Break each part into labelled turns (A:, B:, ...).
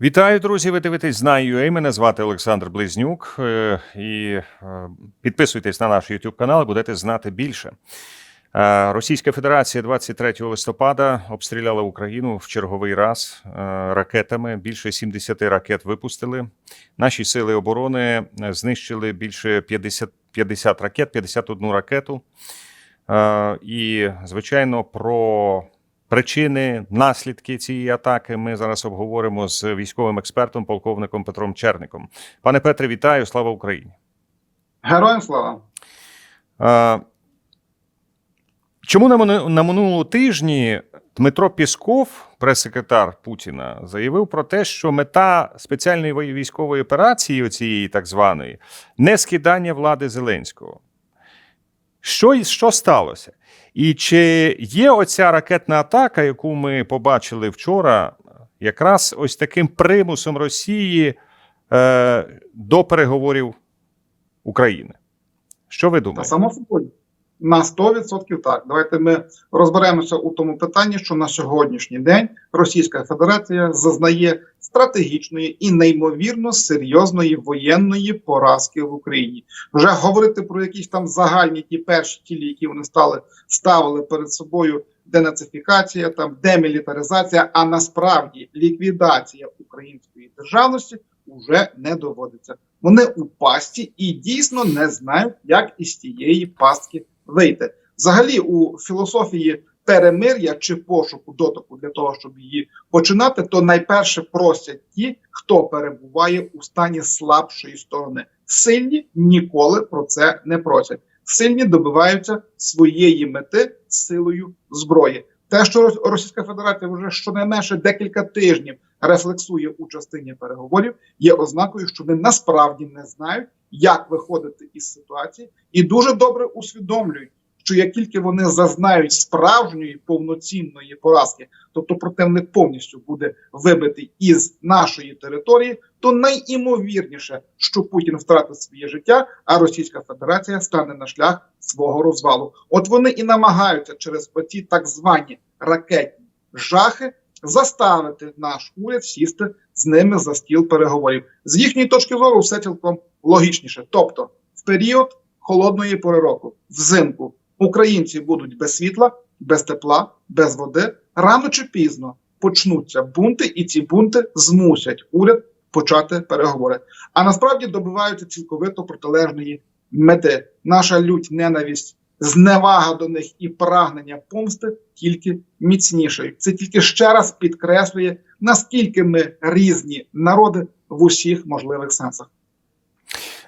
A: Вітаю, друзі! Ви дивитесь «Знаю.ua». Мене звати Олександр Близнюк. Е, І е, підписуйтесь на наш YouTube канал, будете знати більше. Е, Російська Федерація 23 листопада обстріляла Україну в черговий раз ракетами. Більше 70 ракет випустили. Наші сили оборони знищили більше 50, 50 ракет, 51 ракету. І, звичайно, про Причини, наслідки цієї атаки ми зараз обговоримо з військовим експертом, полковником Петром Черником. Пане Петре, вітаю! Слава Україні!
B: Героям слава!
A: Чому на, на минулому тижні Дмитро Пісков, прес-секретар Путіна, заявив про те, що мета спеціальної військової операції, цієї так званої, не скидання влади Зеленського? Що, що сталося? І чи є оця ракетна атака, яку ми побачили вчора, якраз ось таким примусом Росії е, до переговорів України? Що ви
B: Та
A: думаєте?
B: само собою. На 100% так. Давайте ми розберемося у тому питанні, що на сьогоднішній день Російська Федерація зазнає стратегічної і неймовірно серйозної воєнної поразки в Україні. Вже говорити про якісь там загальні ті перші цілі, які вони стали ставили перед собою. Денацифікація, там демілітаризація, а насправді ліквідація української державності вже не доводиться. Вони у пастці і дійсно не знають, як із тієї пастки вийти. Взагалі, у філософії перемир'я чи пошуку дотику для того, щоб її починати, то найперше просять ті, хто перебуває у стані слабшої сторони. Сильні ніколи про це не просять. Сильні добиваються своєї мети силою зброї. Те, що Рос- Російська Федерація вже щонайменше декілька тижнів рефлексує у частині переговорів, є ознакою, що вони насправді не знають, як виходити із ситуації, і дуже добре усвідомлюють, що як тільки вони зазнають справжньої повноцінної поразки, тобто противник повністю буде вибитий із нашої території, то найімовірніше, що Путін втратить своє життя, а Російська Федерація стане на шлях свого розвалу. От вони і намагаються через оці так звані ракетні жахи заставити наш уряд сісти з ними за стіл переговорів. З їхньої точки зору, все цілком логічніше. Тобто, в період холодної пори року, взимку, українці будуть без світла, без тепла, без води. Рано чи пізно почнуться бунти, і ці бунти змусять уряд почати переговори. А насправді добиваються цілковито протилежної мети. Наша лють, ненависть, зневага до них і прагнення помсти тільки міцнішою. Це тільки ще раз підкреслює, наскільки ми різні народи в усіх можливих сенсах.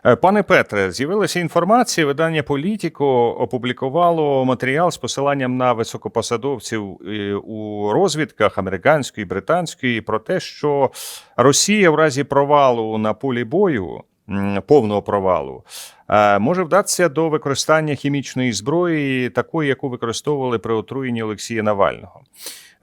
A: Е, Пане Петре, з'явилася інформація. Видання Політіко опублікувало матеріал з посиланням на високопосадовців е, у розвідках американської британської про те, що Росія в разі провалу на полі бою, повного провалу, е, може вдатися до використання хімічної зброї, такої, яку використовували при отруєнні Олексія Навального.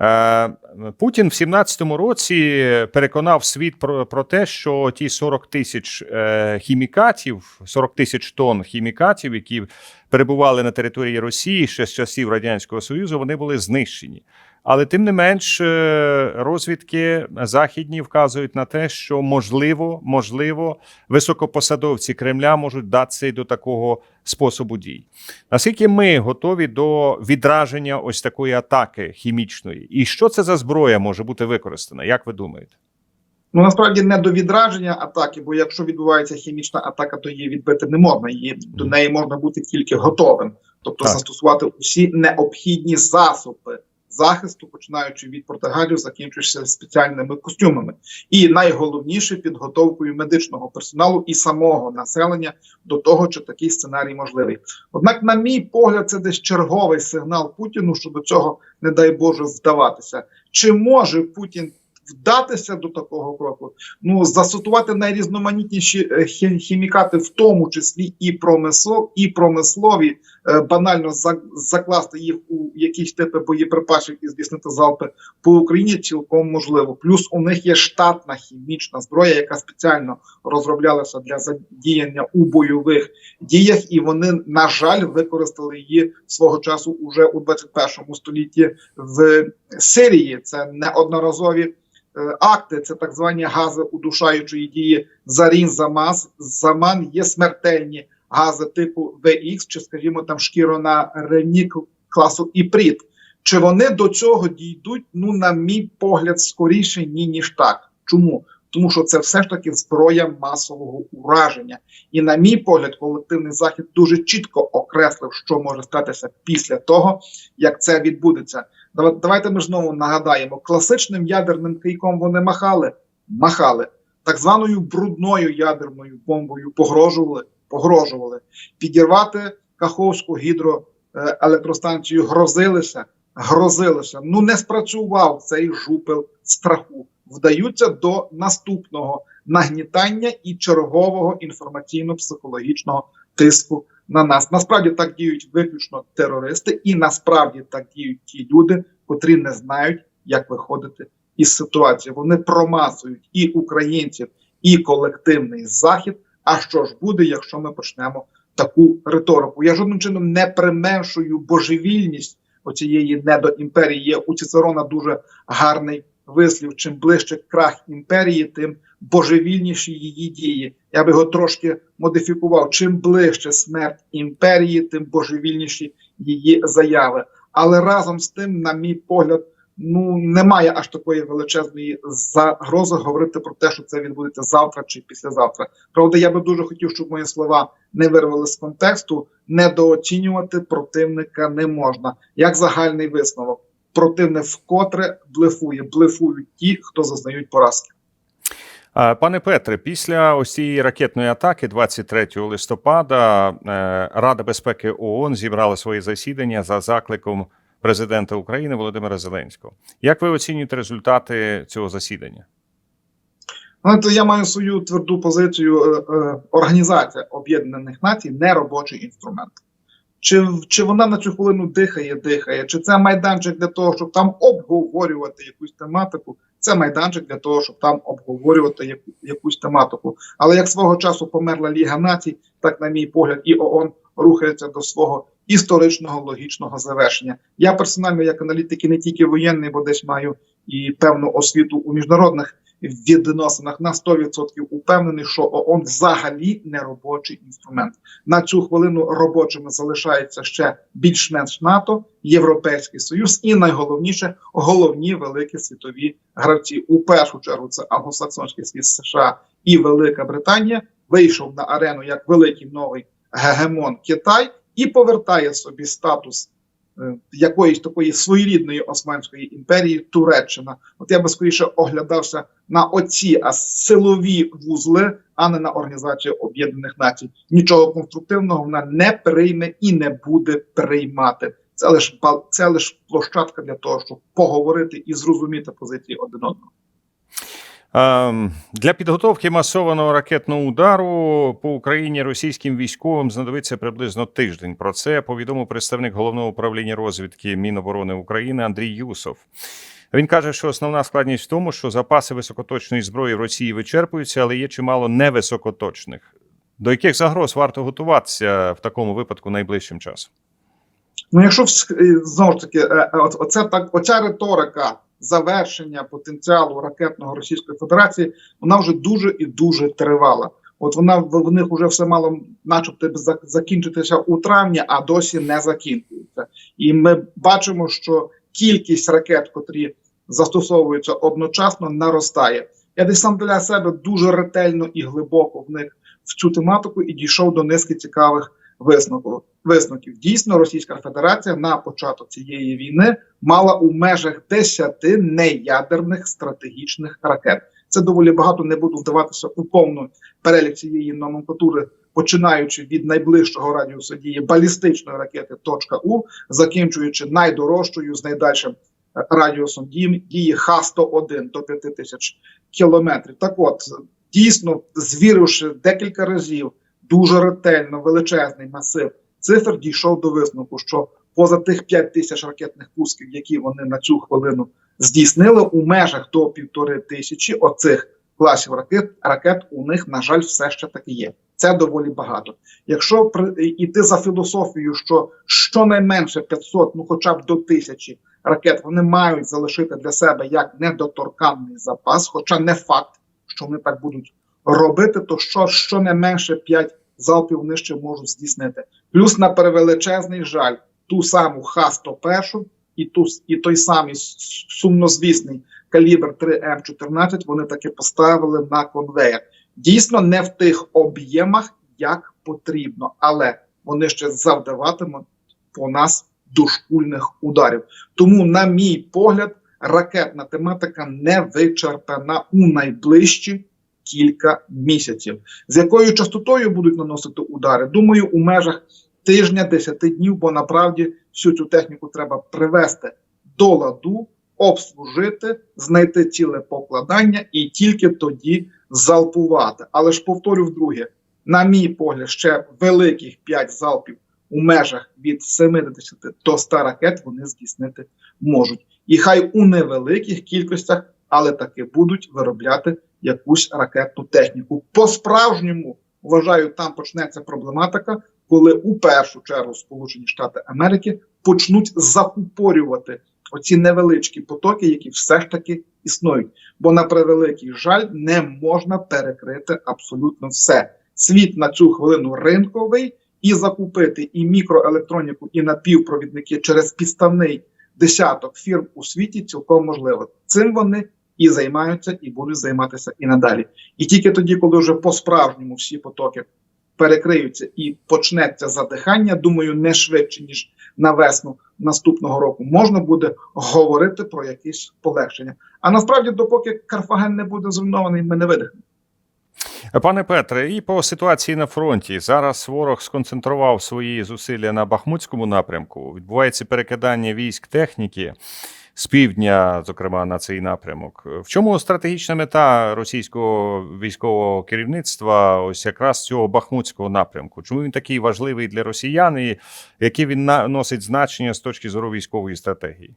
A: Е, Путін в 17-му році переконав світ про, про те, що ті 40 тисяч е, хімікатів, 40 тисяч тонн хімікатів, які перебували на території Росії ще з часів Радянського Союзу, вони були знищені. Але тим не менш, е, розвідки західні вказують на те, що можливо, можливо, високопосадовці Кремля можуть датися й до такого способу дій. Наскільки ми готові до відраження ось такої атаки хімічної, і що це за зброя може бути використана? Як ви думаєте?
B: Ну насправді не до відраження атаки, бо якщо відбувається хімічна атака, то її відбити не можна. Її до неї можна бути тільки готовим, тобто
A: Так.
B: застосувати усі необхідні засоби захисту, починаючи від протигалів, закінчуючи спеціальними костюмами, і найголовніше підготовкою медичного персоналу і самого населення до того, чи такий сценарій можливий. Однак, на мій погляд, це десь черговий сигнал Путіну, що до цього, не дай Боже, здаватися. Чи може Путін вдатися до такого кроку? Ну застосувати найрізноманітніші е, хімікати, в тому числі і промислов, і промислові, е, банально закласти їх у якісь типи боєприпасів і здійснити залпи по Україні цілком можливо. Плюс у них є штатна хімічна зброя, яка спеціально розроблялася для задіяння у бойових діях, і вони, на жаль, використали її свого часу уже у 21 столітті в Сирії. Це неодноразові акти, це так звані гази удушаючої дії зарін замаз, заман, є смертельні гази типу ВХ, чи, скажімо, там шкірона ренік класу іпріт. Чи вони до цього дійдуть? Ну, на мій погляд, скоріше ні, ніж так. Чому? Тому що це все ж таки зброя масового ураження. І, на мій погляд, колективний захід дуже чітко окреслив, що може статися після того, як це відбудеться. Дава- Давайте ми знову нагадаємо: класичним ядерним кийком вони махали, махали так званою брудною ядерною бомбою погрожували, погрожували підірвати Каховську гідроелектростанцію, грозилися, грозилися. Ну не спрацював цей жупел страху. Вдаються до наступного нагнітання і чергового інформаційно-психологічного тиску на нас. Насправді так діють виключно терористи, і насправді так діють ті люди, котрі не знають, як виходити із ситуації. Вони промасують і українців, і колективний захід. А що ж буде, якщо ми почнемо таку риторику? Я жодним чином не применшую божевільність оцієї недоімперії. Є у Цицерона дуже гарний вислів: чим ближче крах імперії, тим божевільніші її дії. Я би його трошки модифікував. Чим ближче смерть імперії, тим божевільніші її заяви. Але разом з тим, на мій погляд, ну немає аж такої величезної загрози говорити про те, що це відбудеться завтра чи післязавтра. Правда, я би дуже хотів, щоб мої слова не вирвали з контексту. Недооцінювати противника не можна. Як загальний висновок, противник вкотре блефує, блефують ті, хто зазнають поразки.
A: Пане Петре, після ось цієї ракетної атаки 23 листопада е, Рада безпеки ООН зібрала своє засідання за закликом президента України Володимира Зеленського. Як ви оцінюєте результати цього засідання?
B: Знаєте, я маю свою тверду позицію. Е, е, Організація Об'єднаних Націй не робочий інструмент. Чи, чи вона на цю хвилину дихає, дихає, чи це майданчик для того, щоб там обговорювати якусь тематику? Це майданчик для того, щоб там обговорювати яку, якусь тематику. Але як свого часу померла Ліга націй, так, на мій погляд, і ООН рухається до свого історичного логічного завершення. Я персонально, як аналітик, не тільки воєнний, бо десь маю і певну освіту у міжнародних відносинах на 100% упевнений, що ООН взагалі не робочий інструмент. На цю хвилину робочими залишаються ще більш-менш НАТО, Європейський Союз і найголовніше головні великі світові гравці. У першу чергу це англосаксонський світ США і Велика Британія вийшов на арену як великий новий гегемон Китай і повертає собі статус якоїсь такої своєрідної Османської імперії Туреччина. От я би скоріше оглядався на оці а силові вузли, а не на Організацію Об'єднаних Націй. Нічого конструктивного вона не прийме і не буде приймати. Це лише це лише площадка для того, щоб поговорити і зрозуміти позиції один одного.
A: Ем, Для підготовки масованого ракетного удару по Україні російським військовим знадобиться приблизно тиждень. Про це повідомив представник головного управління розвідки Міноборони України Андрій Юсов. Він каже, що основна складність в тому, що запаси високоточної зброї в Росії вичерпуються, але є чимало невисокоточних. До яких загроз варто готуватися в такому випадку найближчим часом?
B: Ну, якщо знову ж таки, е, е, оце так, оця риторика завершення потенціалу ракетного Російської Федерації, вона вже дуже і дуже тривала. От вона в них вже все мало, начебто, закінчитися у травні, а досі не закінчується. І ми бачимо, що кількість ракет, котрі застосовуються одночасно, наростає. Я десь сам для себе дуже ретельно і глибоко вник в цю тематику і дійшов до низки цікавих висновків. Висновків дійсно Російська Федерація на початок цієї війни мала у межах 10 неядерних стратегічних ракет. Це доволі багато. Не буду вдаватися у повну перелік цієї номенклатури, починаючи від найближчого радіусу дії балістичної ракети «Точка У, закінчуючи найдорожчою з найдальшим е, радіусом дії, дії Х-101 до 5 тисяч кілометрів. Так от дійсно звіривши декілька разів дуже ретельно величезний масив цифр, дійшов до висновку, що поза тих 5 тисяч ракетних пусків, які вони на цю хвилину здійснили, у межах до півтори тисячі оцих класів ракет ракет у них, на жаль, все ще таки є. Це доволі багато. Якщо іти за філософією, що щонайменше 500, ну хоча б до тисячі ракет вони мають залишити для себе як недоторканний запас, хоча не факт, що вони так будуть робити, то що щонайменше 5 залпів ще можуть здійснити. Плюс на перевеличезний жаль, ту саму Х-101 і ту і той самий сумнозвісний калібр 3М14 вони таки поставили на конвеєр. Дійсно, не в тих об'ємах, як потрібно, але вони ще завдаватимуть по нас дошкульних ударів. Тому, на мій погляд, ракетна тематика не вичерпана у найближчі кілька місяців. З якою частотою будуть наносити удари? Думаю, у межах тижня, 10 днів, бо направді всю цю техніку треба привести до ладу, обслужити, знайти ціле покладання і тільки тоді залпувати. Але ж повторю вдруге, на мій погляд, ще великих 5 залпів у межах від 70 до 100 ракет вони здійснити можуть. І хай у невеликих кількостях, але таки будуть виробляти якусь ракетну техніку. По-справжньому вважаю, там почнеться проблематика, коли у першу чергу Сполучені Штати Америки почнуть закупорювати оці невеличкі потоки, які все ж таки існують. Бо на превеликий жаль не можна перекрити абсолютно все. Світ на цю хвилину ринковий і закупити і мікроелектроніку, і напівпровідники через підставний десяток фірм у світі цілком можливо. Цим вони і займаються, і будуть займатися і надалі. І тільки тоді, коли вже по-справжньому всі потоки перекриються і почнеться задихання, думаю, не швидше ніж на весну наступного року, можна буде говорити про якісь полегшення. А насправді, допоки Карфаген не буде зруйнований, ми не видихнемо.
A: Пане Петре, і по ситуації на фронті зараз ворог сконцентрував свої зусилля на Бахмутському напрямку. Відбувається перекидання військ техніки з півдня, зокрема на цей напрямок. В чому стратегічна мета російського військового керівництва, ось якраз цього бахмутського напрямку? Чому він такий важливий для росіян, і яке він носить значення з точки зору військової стратегії?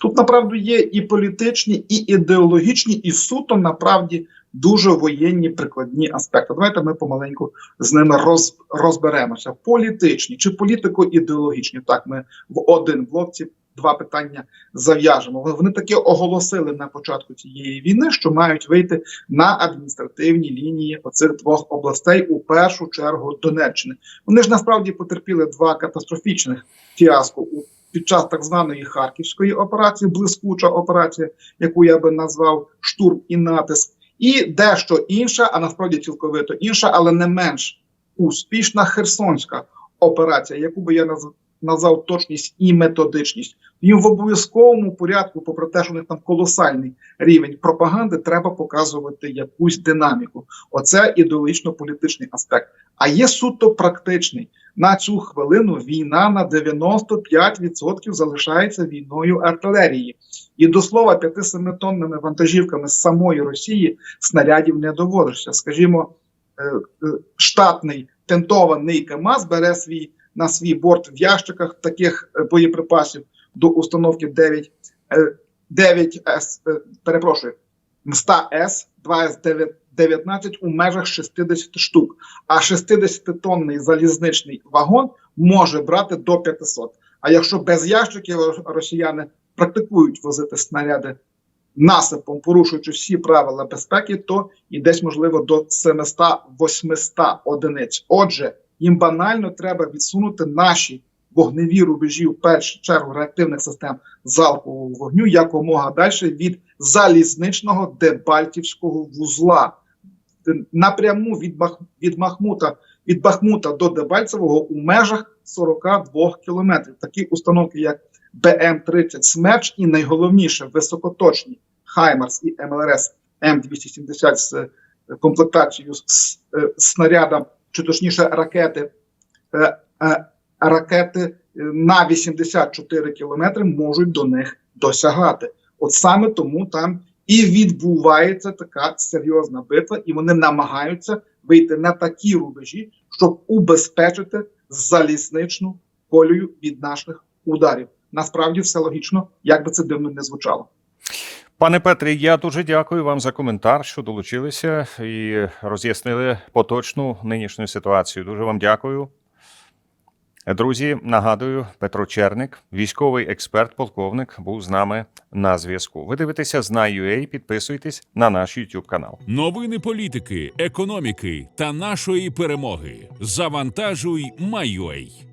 B: Тут направду є і політичні, і ідеологічні, і суто направді дуже воєнні прикладні аспекти. Давайте ми помаленьку з ними роз, розберемося. Політичні чи політико-ідеологічні. Так, ми в один блок ці два питання зав'яжемо. Вони таки оголосили на початку цієї війни, що мають вийти на адміністративні лінії оцих двох областей, у першу чергу Донеччини. Вони ж насправді потерпіли два катастрофічних фіаско у під час так званої харківської операції, блискуча операція, яку я би назвав штурм і натиск, і дещо інша, а насправді цілковито інша, але не менш успішна херсонська операція, яку би я наз- назвав точність і методичність. Їм в обов'язковому порядку, попри те, що у них там колосальний рівень пропаганди, треба показувати якусь динаміку. Оце ідеологічно-політичний аспект. А є суто практичний. На цю хвилину війна на 95% залишається війною артилерії. І до слова, 5-7 тонними вантажівками з самої Росії снарядів не доводишся. Скажімо, е, е, штатний тентований КМАЗ бере свій на свій борт в ящиках таких е, боєприпасів до установки 9, е, 9С, е, перепрошую, 100С, 2С19 у межах 60 штук, а 60-тонний залізничний вагон може брати до 500. А якщо без ящиків росіяни практикують возити снаряди насипом, порушуючи всі правила безпеки, то і десь можливо до 700-800 одиниць. Отже, їм банально треба відсунути наші вогневі рубежі в першу чергу реактивних систем залпового вогню якомога далі від залізничного дебальтівського вузла. Напряму від Бах від Махмута від Бахмута до Дебальцевого у межах 42 кілометрів. Такі установки, як БМ-30 Смерч, і найголовніше високоточні Хаймарс і МЛРС М270 з е, комплектацією з е, снарядом, чи точніше ракети, е, е, ракети е, на 84 кілометри можуть до них досягати. От саме тому там і відбувається така серйозна битва, і вони намагаються вийти на такі рубежі, щоб убезпечити залізничну колію від наших ударів. Насправді все логічно, як би це дивно не звучало.
A: Пане Петре, я дуже дякую вам за коментар, що долучилися і роз'яснили поточну нинішню ситуацію. Дуже вам дякую. Друзі, нагадую, Петро Черник, військовий експерт, полковник, був з нами на зв'язку. Ви дивитеся Знай.UA, підписуйтесь на наш YouTube канал.
C: Новини політики, економіки та нашої перемоги. Завантажуй Майой.